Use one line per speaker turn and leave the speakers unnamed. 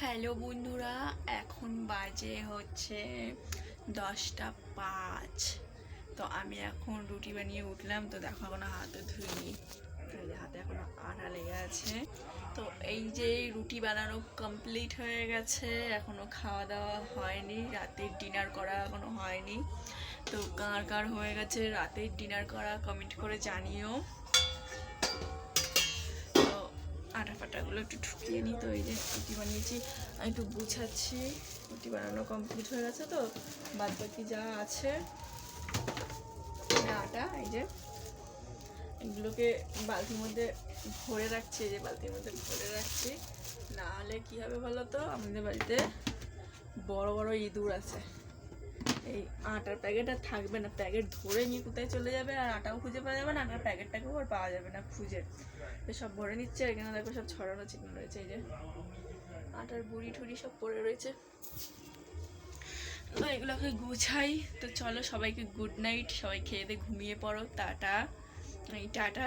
Hello বন্ধুরা, এখন বাজে হচ্ছে দশটা পাঁচ। তো আমি এখন রুটি বানিয়ে উঠলাম, তো দেখো এখনও হাতে ধুইনি হাতে এখনও আটা লেগে আছে। তো এই যে রুটি বানানো কমপ্লিট হয়ে গেছে, এখনও খাওয়া দাওয়া হয়নি, রাতের ডিনার করা এখনও হয়নি। তো কার কার হয়ে গেছে, রাতের ডিনার করা কমেন্ট করে জানিও। ফাটাগুলো একটু ঠুকিয়ে নিই তো, এই যে রুটি বানিয়েছি। আমি একটু গুছাচ্ছি, রুটি বানানো কমপ্লিট হয়ে গেছে তো। বাদ বাকি যা আছে আটা এই যে। এগুলোকে বালতির মধ্যে ভরে রাখছি, এই যে বালতির মধ্যে ভরে রাখছি। না হলে কী হবে বলো তো? আমাদের বাড়িতে বড় বড় ইঁদুর আছে। এই আটার প্যাকেট আর থাকবে না। প্যাকেট ধরে নিয়ে কোথায় চলে যাবে? আর আটাও খুঁজে পাওয়া যাবে না, আটার প্যাকেটটাকেও আর পাওয়া যাবে না খুঁজে। তো সব ভরে নিচ্ছে, আর এখানে দেখো সব ছড়ানো চিকন রয়েছে, এই যে। আটার বুড়ি ঠুড়ি সব পড়ে রয়েছে। তো এগুলোকে গুছাই। তো চলো সবাইকে গুড নাইট সবাই খেয়ে দিয়ে ঘুমিয়ে পড়ো, টাটা। এই টাটা।